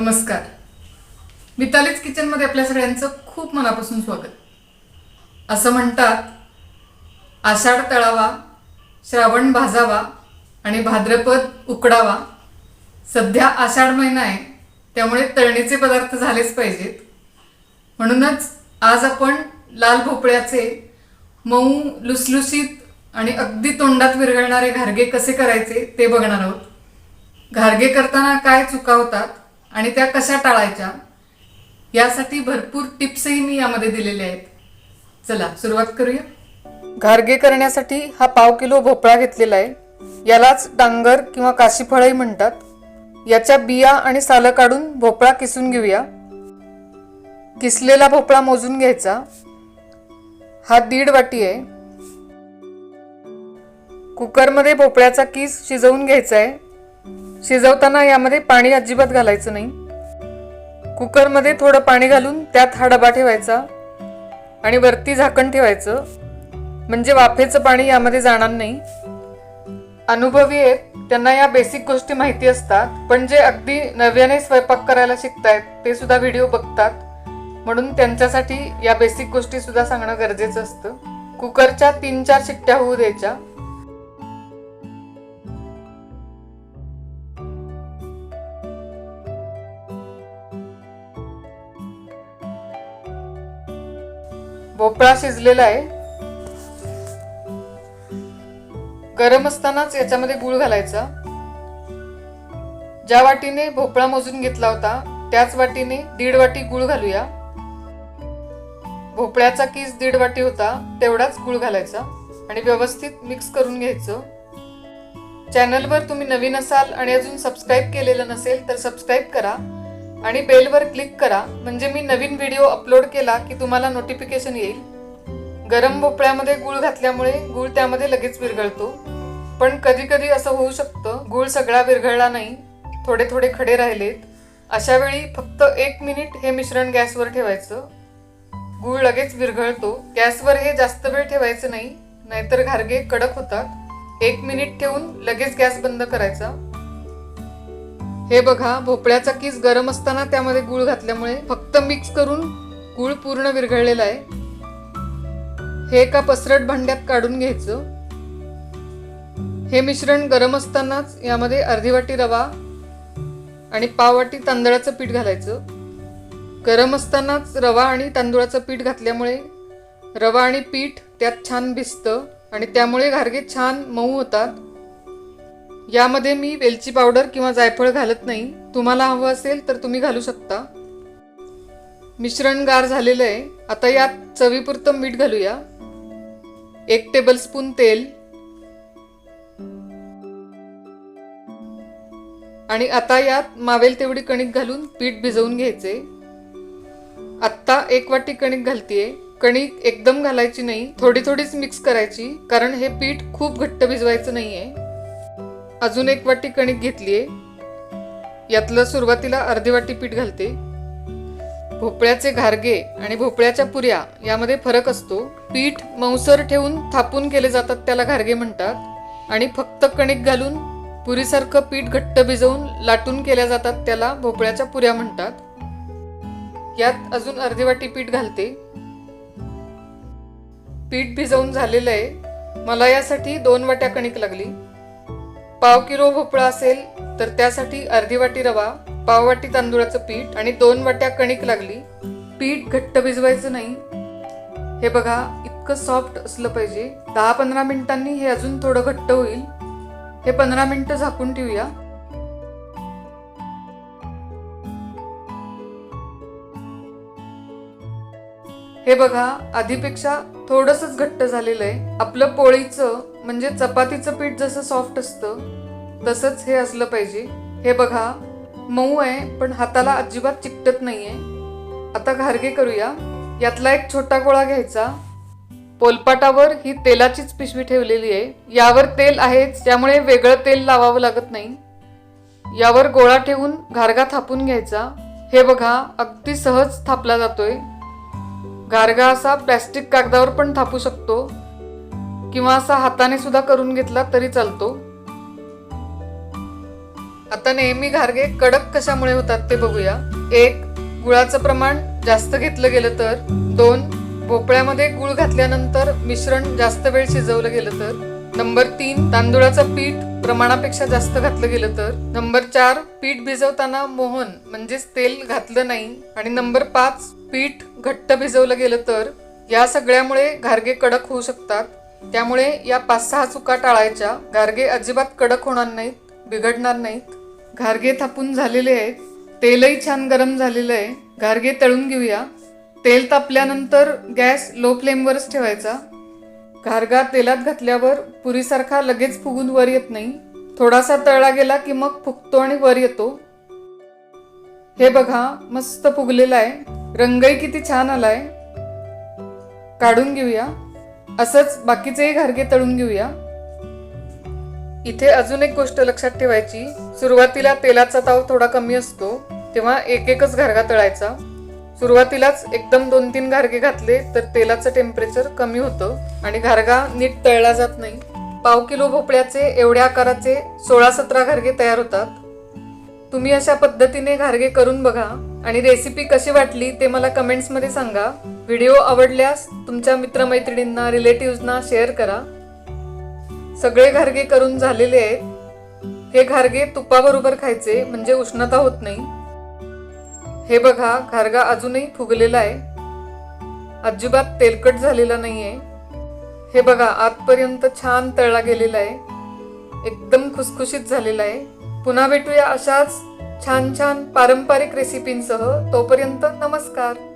नमस्कार. मितालीच किचनमध्ये आपल्या सगळ्यांचं खूप मनापासून स्वागत. असं म्हणतात आषाढ तळावा श्रावण भाजावा आणि भाद्रपद उकडावा. सध्या आषाढ महिना आहे त्यामुळे तळणीचे पदार्थ झालेच पाहिजेत. म्हणूनच आज आपण लाल भोपळ्याचे मऊ लुसलुसीत आणि अगदी तोंडात विरघळणारे घारगे कसे करायचे ते बघणार आहोत. घारगे करताना काय चुका होतात आणि त्या कशा टाळायच्या? यासाठी भरपूर टिप्सही मी यामध्ये दिलेल्या आहेत. चला सुरुवात करूया. घारगे करण्यासाठी हा पाव किलो भोपळा घेतलेला आहे. यालाच डांगर किंवा काशीफळही म्हणतात. याच्या बिया आणि सालं काढून भोपळा किसून घेऊया. किसलेला भोपळा मोजून घ्यायचा. हा दीड वाटी आहे. कुकरमध्ये भोपळ्याचा किस शिजवून घ्यायचा आहे. शिजवताना यामध्ये पाणी अजिबात घालायचं नाही. कुकरमध्ये थोडं पाणी घालून त्यात हा डबा ठेवायचा आणि वरती झाकण ठेवायचं. म्हणजे वाफेचं पाणी यामध्ये जाणार नाही. अनुभवी आहेत त्यांना या बेसिक गोष्टी माहिती असतात पण जे अगदी नव्याने स्वयंपाक करायला शिकतायत ते सुद्धा व्हिडिओ बघतात. म्हणून त्यांच्यासाठी या बेसिक गोष्टी सुद्धा सांगणं गरजेचं असतं. कुकरच्या तीन चार शिट्ट्या होऊ द्यायच्या. भोपळा शिजलेला आहे. गरम असतानाच याच्यामध्ये गुळ घालायचा. ज्या वाटीने भोपळा मोजून घेतला होता त्याच वाटीने दीड वाटी गुळ घालूया. भोपळ्याचा किस दीड वाटी होता तेवढाच गुळ घालायचा आणि व्यवस्थित मिक्स करून घ्यायचं. चॅनलवर तुम्ही नवीन असाल आणि अजून सबस्क्राईब केलेलं नसेल तर सबस्क्राईब करा. आणि बेलवर क्लिक करा. म्हणजे मी नवीन व्हिडिओ अपलोड केला की तुम्हाला नोटिफिकेशन येईल. गरम भोपळ्यामध्ये गूळ घातल्यामुळे गूळ त्यामध्ये लगेच विरघळतो. पण कधी कधी असं होऊ शकतं गूळ सगळा विरघळला नाही थोडे थोडे खडे राहिलेत. अशा वेळी फक्त एक मिनिट हे मिश्रण गॅसवर ठेवायचं. गूळ लगेच विरघळतो. गॅसवर हे जास्त वेळ ठेवायचं नाही नाहीतर घारगे कडक होतात. एक मिनिट ठेवून लगेच गॅस बंद करायचा. हे बघा भोपळ्याचा किस गरम असताना त्यामध्ये गुळ घातल्यामुळे फक्त मिक्स करून गुळ पूर्ण विरघळलेला आहे. हे एका पसरट भांड्यात काढून घ्यायचं. हे मिश्रण गरम असतानाच यामध्ये अर्धी वाटी रवा आणि पाव वाटी तांदळाचं पीठ घालायचं. गरम असतानाच रवा आणि तांदूळाचं पीठ घातल्यामुळे रवा आणि पीठ त्यात छान भिजतं आणि त्यामुळे घारगे छान मऊ होतात. यामध्ये मी वेलची पावडर किंवा जायफळ घालत नाही. तुम्हाला हवं असेल तर तुम्ही घालू शकता. मिश्रण गार झालेलं आहे. आता यात चवीपुरतं मीठ घालूया. एक टेबलस्पून तेल. आणि आता यात मावेल तेवढी कणिक घालून पीठ भिजवून घ्यायचे. आत्ता एक वाटी कणिक घालतीये. कणिक एकदम घालायची नाही. थोडी थोडीच मिक्स करायची. कारण हे पीठ खूप घट्ट भिजवायचं नाहीये. अजून एक वाटी कणिक घेतली आहे यातलं सुरुवातीला अर्धी वाटी पीठ घालते. भोपळ्याचे घारगे आणि भोपळ्याच्या पुऱ्या यामध्ये फरक असतो. पीठ मऊसर ठेवून थापून केले जातात त्याला घारगे म्हणतात. आणि फक्त कणिक घालून पुरीसारखं पीठ घट्ट भिजवून लाटून केल्या जातात त्याला भोपळ्याच्या पुऱ्या म्हणतात. यात अजून अर्धी वाटी पीठ घालते. पीठ भिजवून झालेलं आहे मला यासाठी दोन वाट्या कणिक लागली. पाव किलो भोपळा असेल तर त्यासाठी अर्धी वाटी रवा पाव वाटी तांदूळाचं पीठ आणि दोन वाट्या कणिक लागली. पीठ घट्ट भिजवायचं नाही. हे बघा इतकं सॉफ्ट असलं पाहिजे. दहा पंधरा मिनिटांनी हे अजून थोडं घट्ट होईल. हे पंधरा मिनिटं झाकून ठेवूया. हे बघा आधीपेक्षा थोडंसंच घट्ट झालेलं आहे. आपलं पोळीचं म्हणजे चपातीचं पीठ जसं सॉफ्ट असतं तसंच हे असलं पाहिजे. हे बघा मऊ आहे पण हाताला अजिबात चिकटत नाही आहे आता घारगे करूया. यातला एक छोटा गोळा घ्यायचा. पोलपाटावर ही तेलाचीच पिशवी ठेवलेली आहे. यावर तेल आहेच त्यामुळे वेगळं तेल लावावं लागत नाही. यावर गोळा ठेवून घारगा थापून घ्यायचा. हे बघा अगदी सहज थापला जातोय. गारगा असा प्लॅस्टिक कागदावर पण थापू शकतो. किंवा असा हाताने सुद्धा करून घेतला तरी चालतो. आता नेहमी घारगे कडक कशामुळे होतात ते बघूया. एक गुळाचं प्रमाण जास्त घेतलं गेलं तर. दोन भोपळ्यामध्ये गुळ घातल्यानंतर मिश्रण जास्त वेळ शिजवलं गेलं तर. नंबर तीन तांदुळाचं पीठ प्रमाणापेक्षा जास्त घातलं गेलं तर? नंबर चार पीठ भिजवताना मोहन म्हणजेच तेल घातलं नाही. आणि नंबर पाच पीठ घट्ट भिजवलं गेलं तर? या सगळ्यामुळे घारगे कडक होऊ शकतात. त्यामुळे या पाच सहा चुका टाळायच्या. घारगे अजिबात कडक होणार नाहीत बिघडणार नाहीत. घारगे थापून झालेले आहेत. तेलही छान गरम झालेलं आहे. घारगे तळून घेऊया. तेल तापल्यानंतर गॅस लो फ्लेमवरच ठेवायचा. घारगा तेलात घातल्यावर पुरीसारखा लगेच फुगून वर येत नाही. थोडासा तळला गेला की मग फुगतो आणि वर येतो. हे बघा मस्त फुगलेला आहे. रंगही किती छान आलाय. काढून घेऊया. असंच बाकीचेही घारगे तळून घेऊया. इथे अजून एक गोष्ट लक्षात ठेवायची. सुरुवातीला तेलाचा ताव थोडा कमी असतो तेव्हा एक एकच घारगा तळायचा. सुरुवातीलाच एकदम दोन तीन घारगे घातले तर तेलाचं टेम्परेचर कमी होतं आणि घारगा नीट तळला जात नाही. पाव किलो भोपळ्याचे एवढ्या आकाराचे सोळा सतरा घारगे तयार होतात. तुम्ही अशा पद्धतीने घारगे करून बघा आणि रेसिपी कशी वाटली ते मला कमेंट्समध्ये सांगा. व्हिडिओ आवडल्यास तुमच्या मित्रमैत्रिणींना रिलेटिव्हजना शेअर करा. सगळे घारगे करून झालेले आहेत. हे घारगे तुपाबरोबर खायचे म्हणजे उष्णता होत नाही. हे बघा घारगा अजूनही फुगलेला आहे. अजिबात तेलकट झालेला नाहीये. हे बघा आतपर्यंत छान तळला गेलेला आहे. एकदम खुसखुशीत झालेला आहे. पुन्हा भेटूया अशाच छान छान पारंपरिक रेसिपींसह तोपर्यंत नमस्कार.